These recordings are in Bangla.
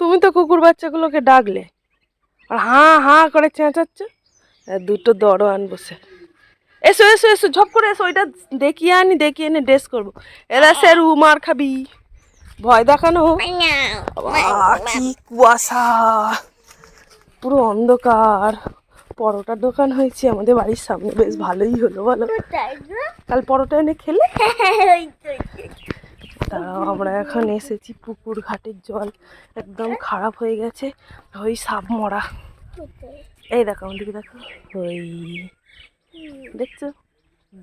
তুমি তো কুকুর বাচ্চাগুলোকে ডাকলে। আর হাঁ হাঁ করে চেঁচাচ্ছ। দুটো দরোয়ান বসে। এসো এসো এসো ঝপ করে এসো ওইটা দেখিয়ে আনি দেখিয়ে এনে ড্রেস করব। এরা সে মার খাবি। ভয় দেখানো কি কুয়াশা। পুরো অন্ধকার। পরোটার দোকান হয়েছে আমাদের বাড়ির সামনে। বেশ ভালোই হলো বলো। কাল পরোটা এনে খেলে? তারাও আমরা এখন এসেছি পুকুর ঘাটের জল। একদম খারাপ হয়ে গেছে। ওই সাপ মরা। এই দেখো আমাদেরকে দেখো। ওই দেখছ?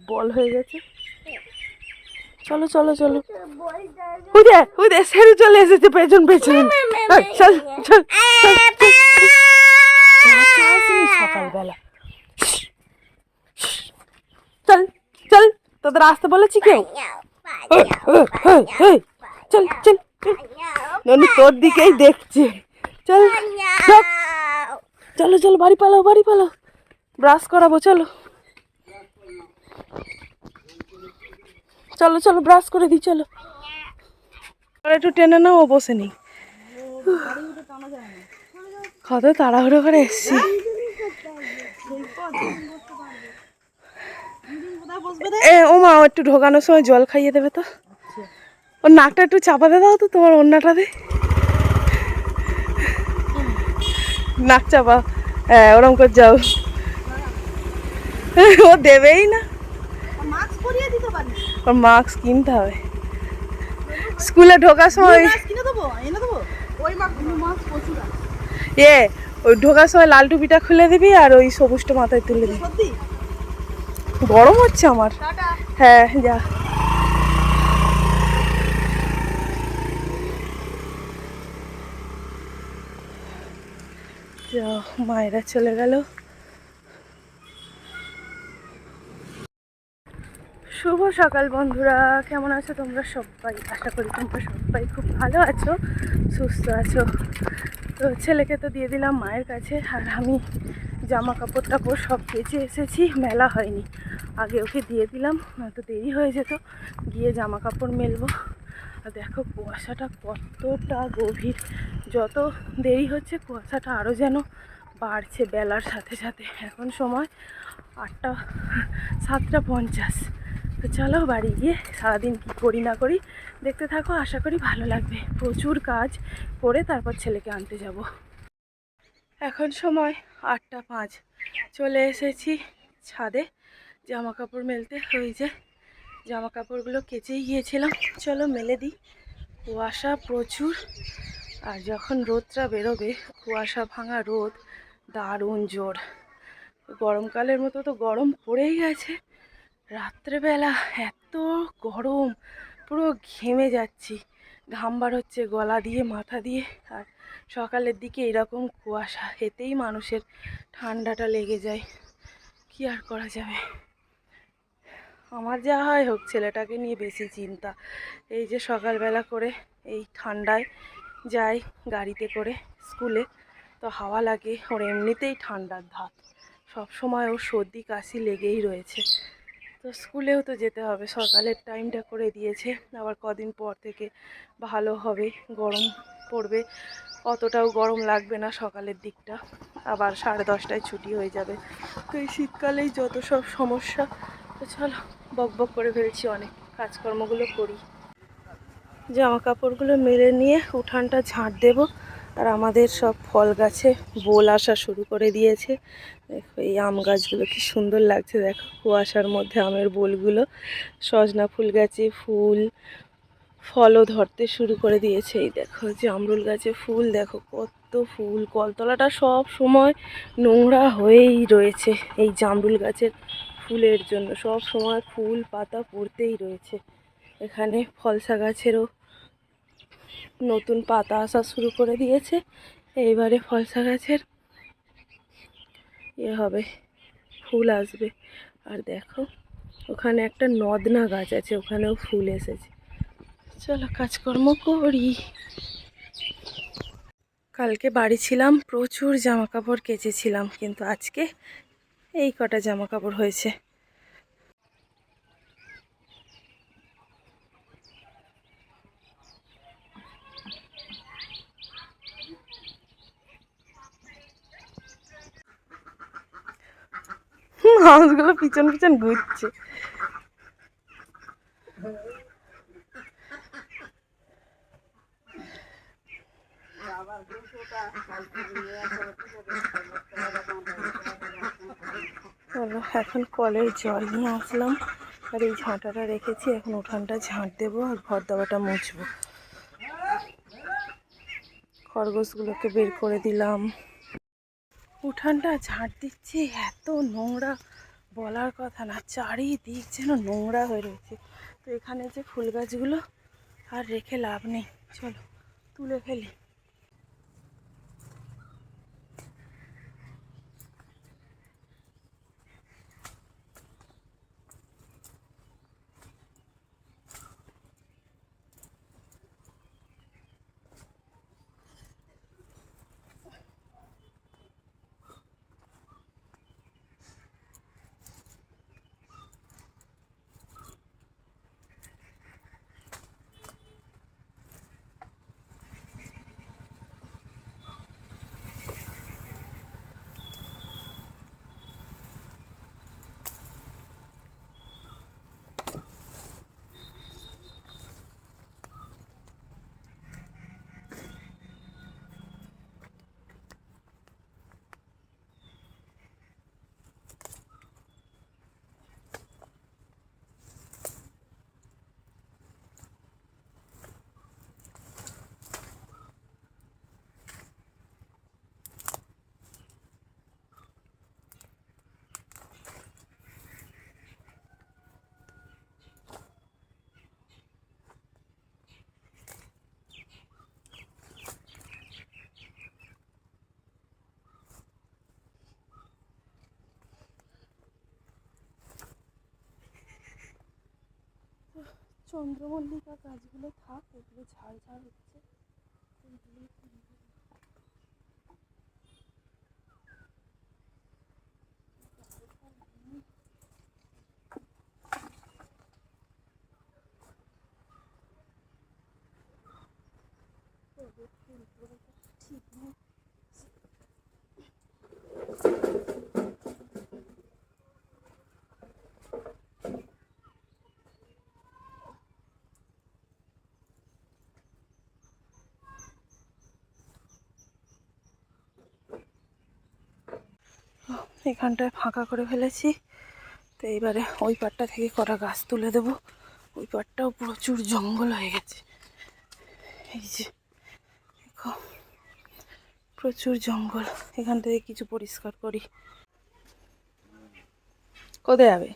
বল হয়ে গেছে। চলো চলো চলো। হুদে হুদে সেরু চলে এসেছে পেছন পেছন। চল চল সকালবেলা। চল চল। তোদের আসতে বলেছি কেউ? চল চল ননি তোর দিকেই দেখছে। চল চল, চলো বাড়ি পালাও বাড়ি পালাও। ব্রাশ করাবো চলো। চলো চলো ব্রাশ করে দিই চলো। একটু টেনে নাও ও বসে নেই। কত তাড়াহুড়ো করে এসছি। এ ও মা একটু ঢোকানোর সময় জল খাইয়ে দেবে তো। ওর নাকটা একটু চাপাতে দাও তো তোমার অন্যটাতে নাক চাপা। হ্যাঁ ওরম করে যাও। ও দেবেই না। ওর মাস্ক কিনতে হবে। স্কুলে ঢোকার সময় এ ওই ঢোকার সময় লাল টুপিটা খুলে দিবি আর ওই সবুজটা মাথায় তুলে দিবি। গরম হচ্ছে আমার। হ্যাঁ যা। যা, মায়েরা চলে গেল। শুভ সকাল বন্ধুরা কেমন আছো তোমরা সবাই? আশা করি তোমরা সবাই খুব ভালো আছো সুস্থ আছো। তো ছেলেকে তো দিয়ে দিলাম মায়ের কাছে আর আমি জামা কাপড় টাপড় সব কেচে এসেছি, মেলা হয়নি। আগে ওকে দিয়ে দিলাম, নয়তো দেরি হয়ে যেত। গিয়ে জামা কাপড় মেলবো। আর দেখো কুয়াশাটা কতটা গভীর। যত দেরি হচ্ছে, কুয়াশাটা আরও যেন বাড়ছে বেলার সাথে সাথে। এখন সময় আটটা, সাতটা পঞ্চাশ। তো চলো বাড়ি গিয়ে সারাদিন কী করি না করি দেখতে থাকো, আশা করি ভালো লাগবে। প্রচুর কাজ করে তারপর ছেলেকে আনতে যাব। এখন সময় আটটা পাঁচ। চলে এসেছি ছাদে। জামা কাপড় মেলতে ওই যে জামা কাপড়গুলো কেচেই গিয়েছিলাম। চলো মেলে দিই। কুয়াশা প্রচুর। আর যখন রোদটা বেরোবে, কুয়াশা ভাঙা রোদ দারুণ জোর। গরমকালের মতো তো গরম পড়েই গেছে। রাত্রেবেলা এত গরম, পুরো ঘেমে যাচ্ছি। ঘাম বার হচ্ছে, গলা দিয়ে, মাথা দিয়ে। আর সকালের দিকে এরকম কুয়াশা এতেই মানুষের ঠান্ডাটা লেগে যায়। কি আর করা যাবে? আমার যা হয় হোক, ছেলেটাকে নিয়ে বেশি চিন্তা। এই যে সকালবেলা করে এই ঠান্ডায় যাই গাড়িতে করে স্কুলে, তো হাওয়া লাগে, ওর এমনিতেই ঠান্ডার ধাত। সব সময় ওর সর্দি কাশি লেগেই রয়েছে। তো স্কুলেও তো যেতে হবে, সকালের টাইমটা করে দিয়েছে। আবার কদিন পর থেকে ভালো হবে, গরম পড়বে। অতটাও গরম লাগবে না সকালের দিকটা। আবার সাড়ে দশটায় ছুটি হয়ে যাবে। তো এই শীতকালেই যত সব সমস্যা, তো চলো, বক বক করে ফেলছি অনেক কাজকর্মগুলো করি। জামা কাপড়গুলো মেলে নিয়ে উঠানটা ঝাঁট দেব। আর আমাদের সব ফল গাছে বোল আসা শুরু করে দিয়েছে। দেখো এই আম গাছগুলো কি সুন্দর লাগছে। দেখো কুয়াশার মধ্যে আমের বোলগুলো, সজনা ফুল গাছে ফুল ফলও ধরতে শুরু করে দিয়েছে। এই দেখো যে আমরুল গাছে ফুল, দেখো কত ফুল। কলতলাটা সব সময় নোংরা হয়েই রয়েছে এই জামরুল গাছের ফুলের জন্য। সব সময় ফুল পাতা পড়তেই রয়েছে। এখানে ফলসা গাছেরও নতুন পাতা আসা শুরু করে দিয়েছে। এইবারে ফলসা গাছের ইয়ে হবে, ফুল আসবে। আর দেখো, ওখানে একটা নদনা গাছ আছে, ওখানেও ফুল এসেছে। চলো কাজকর্ম করি। কালকে বাড়ি ছিলাম, প্রচুর জামা কাপড় কেচেছিলাম, কিন্তু আজকে এই কটা জামা কাপড় হয়েছে। হাঁসগুলো পিছন পিছন ঘুরছে। এখন কলের জল নিয়ে আসলাম। আর এই ঝাঁটাটা রেখেছি, এখন উঠানটা ঝাঁট দেবো আর ঘর দাবাটা মুছবো। খরগোশগুলোকে বের করে দিলাম। উঠানটা ঝাঁট দিচ্ছি, এত নোংরা বলার কথা না, চারিদিক যেন নোংরা হয়ে রয়েছে। তো এখানে যে ফুল গাছগুলো, আর রেখে লাভ নেই। চলো, তুলে ফেলি। চন্দ্রমল্লিকা গাছগুলো থাক এগুলো ঝাড় ঝাড় হচ্ছে এইগুলোই তুলবো। তবে ফুলগুলো তো ঠিক নেই এখানটায় ফাঁকা করে ফেলেছি। তো এইবারে ওই পাটটা থেকে কটা গাছ তুলে দেবো। ওই পাটটাও প্রচুর জঙ্গল হয়ে গেছে। এই যে, দেখো, প্রচুর জঙ্গল। এখান থেকে কিছু পরিষ্কার করি। কোথায় যাবে?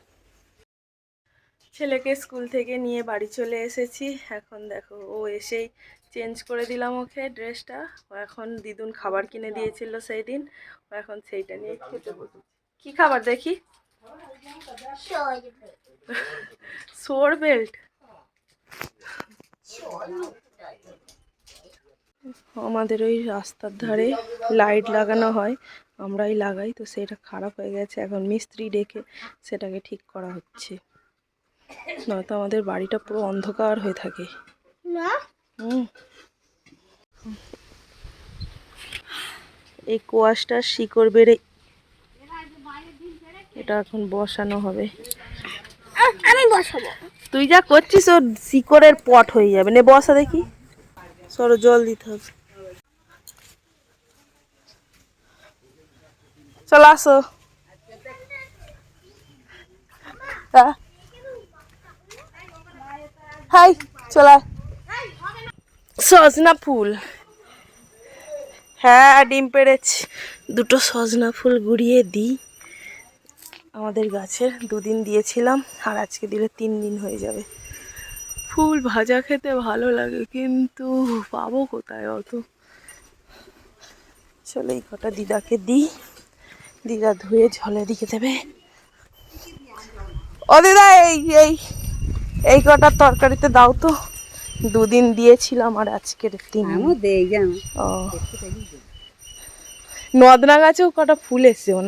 ছেলেকে স্কুল থেকে নিয়ে বাড়ি চলে এসেছি। এখন দেখো, ও এসেই চেঞ্জ করে দিলাম ওকে ড্রেসটা। ও এখন দিদুন খাবার কিনে দিয়েছিল সেই দিন ও এখন সেইটা নিয়ে খেতে বসেছে। কি খাবার দেখি? সোর বেল্ট। আমাদের ওই রাস্তার ধারে লাইট লাগানো হয়। আমরাই লাগাই, তো সেটা খারাপ হয়ে গেছে। এখন মিস্ত্রি ডেকে সেটাকে ঠিক করা হচ্ছে। নয়তো আমাদের বাড়িটা পুরো অন্ধকার হয়ে থাকে। হুম এই কোয়াশটা শিকড় বেড়ে এটা এখন বসানো হবে। আমি বসাবো। তুই যা করছিস ওর শিকড়ের পট হয়ে যাবে। নে বসা দেখি। সরো জল দিতে হবে। চল আসো। হাই চলা সজনা ফুল। হ্যাঁ ডিম পেড়েছি। দুটো সজনা ফুল গুড়িয়ে দিই। আমাদের গাছের দুদিন দিয়েছিলাম আর আজকে দিলে তিন দিন হয়ে যাবে। ফুল ভাজা খেতে ভালো লাগে কিন্তু পাবো কোথায় অত? চলো এই কটা দিদাকে দিই। দিদা ধুয়ে ঝলে দিকে দেবে। ও দিদা এই এই এই কটা তরকারিতে দাও তো। দুদিন দিয়েছিলাম আর আজকের দিন। ও। নদনা গাছেও কটা ফুল এসছে উম।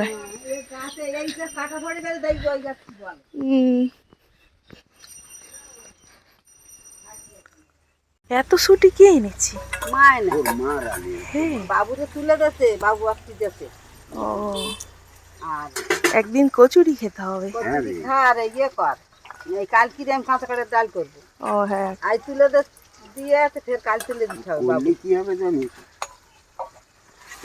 এত ছুটি কে এনেছি? মায় না। হ্যাঁ। বাবুরে তুলে বাবু আসতে ও। আর একদিন কচুরি খেতে হবে। আর ইয়ে কর। এই কালকে আমি কাঁচা করে ডাল করব। ও হ্যাঁ। আই তুলে দে দিয়ে আছে ফের কাল তুলে দিতে হবে বাবু। কি হবে জানিস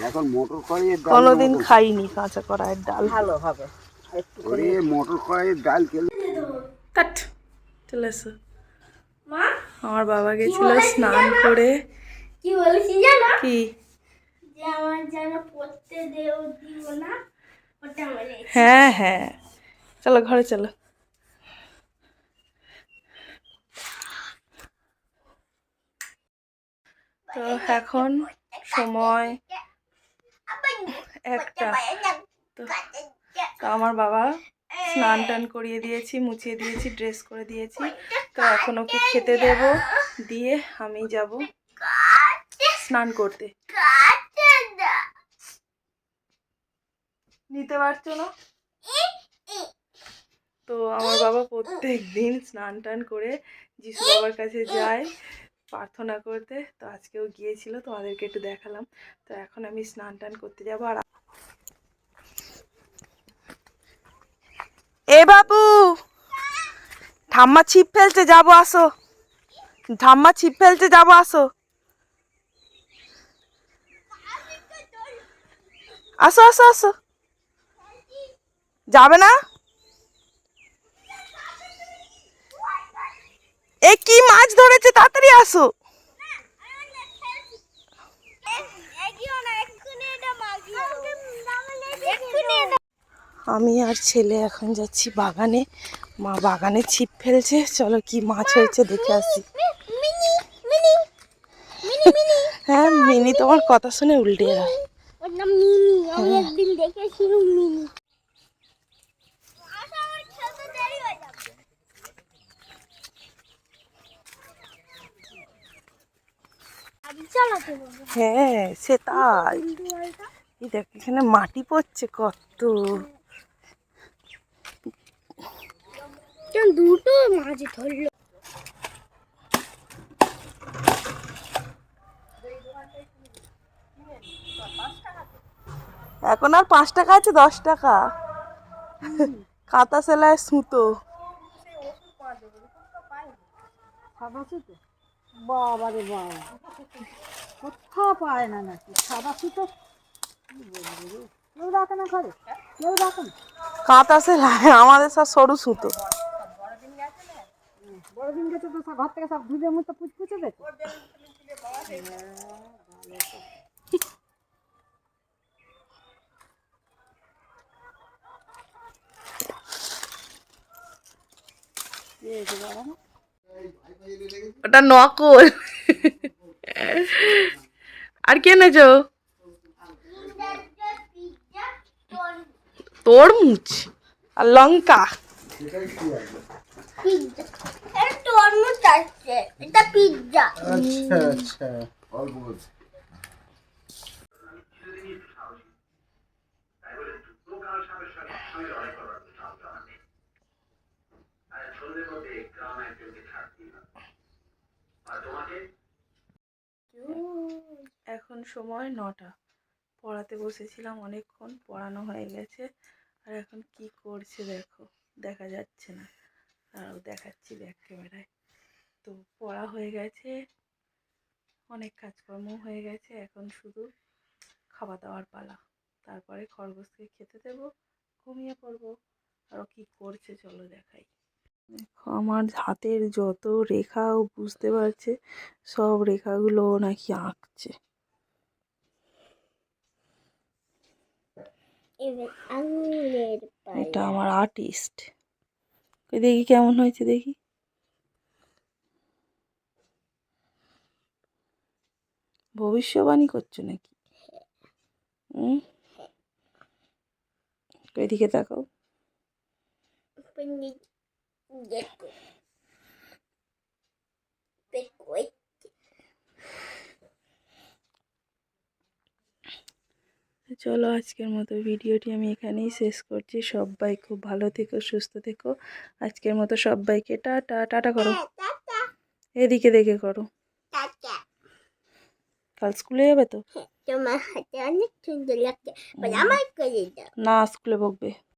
এখন মোটর কড়াইয়ের ডাল কোনোদিন খাইনি কাঁচা কড়াইয়ের ডাল। ভালো হবে। একটু ওরে মোটর কড়াইয়ের ডাল খেলে কাট চলে এসো। আমার বাবা গেছিল স্নান করে। কি বলেছি জানো? কি? যে আমার যেন পড়তে দেও দিব না ওটা বলে হ্যাঁ হ্যাঁ। চলো ঘরে চলো। তো এখন সময় একটা। তো আমার বাবা স্নান টান করিয়ে দিয়েছি, মুছিয়ে দিয়েছি ড্রেস করে দিয়েছি। তো এখন ওকে খেতে দেব, দিয়ে আমি যাব স্নান করতে। নিতে পারছ না? তো আমার বাবা প্রত্যেক দিন স্নান টান করে যিশু বাবার কাছে যায়। প্রার্থনা করতে। তো আজকেও গিয়েছিল, তোমাদেরকে একটু দেখালাম। তো এখন আমি স্নান টান করতে যাব আর এ বাবু ঠাম্মা ছিপ ফেলতে যাব আসো। ঠাম্মা ছিপ ফেলতে যাব আসো। আসো আসো আসো। যাবে না? এ কি মাছ ধরেছে? তাড়াতাড়ি আসো। আমি আর ছেলে এখন যাচ্ছি বাগানে। মা বাগানে ছিপ ফেলছে। চলো কি মাছ হয়েছে দেখে আসি। হ্যাঁ মিনি তোমার কথা শুনে উল্টে যায় ওর নাম মিনি। আমি একদিন দেখেছিলাম মিনি। হ্যাঁ সে তাই। এই দেখ এখানে মাটি পড়ছে কত। কেন দুটো মাছ ধরলো? এখন আর পাঁচ টাকা আছে দশ টাকা। কাঁথা সেলাই সুতো। সাদা সুতো? বাবা রে বাবা। কোথাও পায় না নাকি? সাদা সুতো? কেউ রাখে না ঘরে? কেউ রাখে না? কাঁথা সেলাই আমাদের সব সরু সুতো। বড়দিন গেছে তো সব ঘর থেকে সব ধুজে মতো পুচপুচে গেছে ওটা নকল আর কে এনেছো তরমুজ আর লঙ্কা। এটা পিৎজা আচ্ছা আচ্ছা অল্প এখন সময় নটা। পড়াতে বসেছিলাম অনেকক্ষণ, পড়ানো হয়ে গেছে। আর এখন কি করছে দেখো, দেখা যাচ্ছে না। তারাও দেখাচ্ছি ব্যাক ক্যামেরায় তো পড়া হয়ে গেছে, অনেক কাজকর্ম হয়ে গেছে। এখন শুধু খাওয়া দাওয়ার পালা। তারপরে খরগোশকে খেতে দেবো, ঘুমিয়ে পড়ব। আরও কি করছে চলো দেখাই। দেখো, আমার হাতের যত রেখা বুঝতে পারছে, সব রেখাগুলো নাকি আঁকছে এবার আঙুলের এটা আমার আর্টিস্ট দেখি কেমন হয়েছে দেখি। ভবিষ্যবাণী করছ নাকি? এদিকে তাকাও। দেখো চলো আজকের মতো ভিডিওটি আমি এখানেই শেষ করছি। সবাই খুব ভালো থেকো সুস্থ থেকো। আজকের মতো সবাইকে টাটা টাটা করো। এদিকে দেখে করো। কাল স্কুলে যাবে তো? তোমার হাতে অনেক সুন্দর লাগছে। বলে আমার করে দাও। না স্কুলে বকবে।